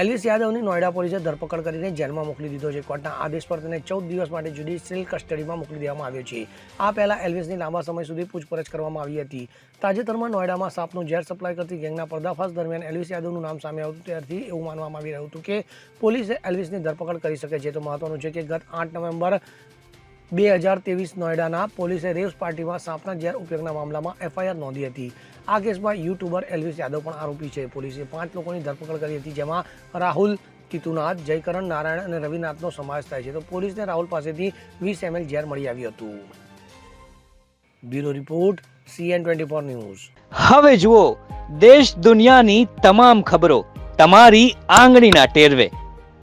Elvis યાદવની Noida પોલીસે ધરપકડ કરીને જેલમાં મોકલી દીધો છે. કોર્ટના આદેશ પર તેને ચૌદ દિવસ માટે જ્યુડિશિયલ કસ્ટડીમાં મોકલી દેવામાં આવ્યો છે. આ પહેલાં એલ્વિસની લાંબા સમય સુધી પૂછપરછ કરવામાં આવી હતી. તાજેતરમાં નોઈડામાં સાપનું ઝેર સપ્લાય કરતી ગેંગના પર્દાફાશ દરમિયાન એલ્વિસ યાદવનું નામ સામે આવ્યું ત્યારથી એવું માનવામાં આવી રહ્યું હતું કે પોલીસે એલ્વિસની ધરપકડ કરી શકે છે. તો મહત્વનું છે કે ગત આઠ નવેમ્બર બે હજાર ત્રેવીસ નોઈડાના પોલીસે રેવ્સ પાર્ટીમાં સાપના ઝેર ઉપયોગના મામલામાં એફઆઈઆર નોંધી હતી. આ કેસમાં યુટ્યુબર એલ્વિસ યાદવ પણ આરોપી છે. પોલીસે પાંચ લોકોની ધરપકડ કરી હતી, જેમાં રાહુલ, કિતુનાથ, જયકરણ, નારાયણ અને રવિનાથનો સમાવેશ થાય છે. તો પોલીસને રાહુલ પાસેથી વીસ એમએલ ઝેર મળી આવ્યું હતું. Bureau report CN twenty four news. હવે જુઓ, દેશ દુનિયાની તમામ ખબરો તમારી આંગળીના ટેરવે.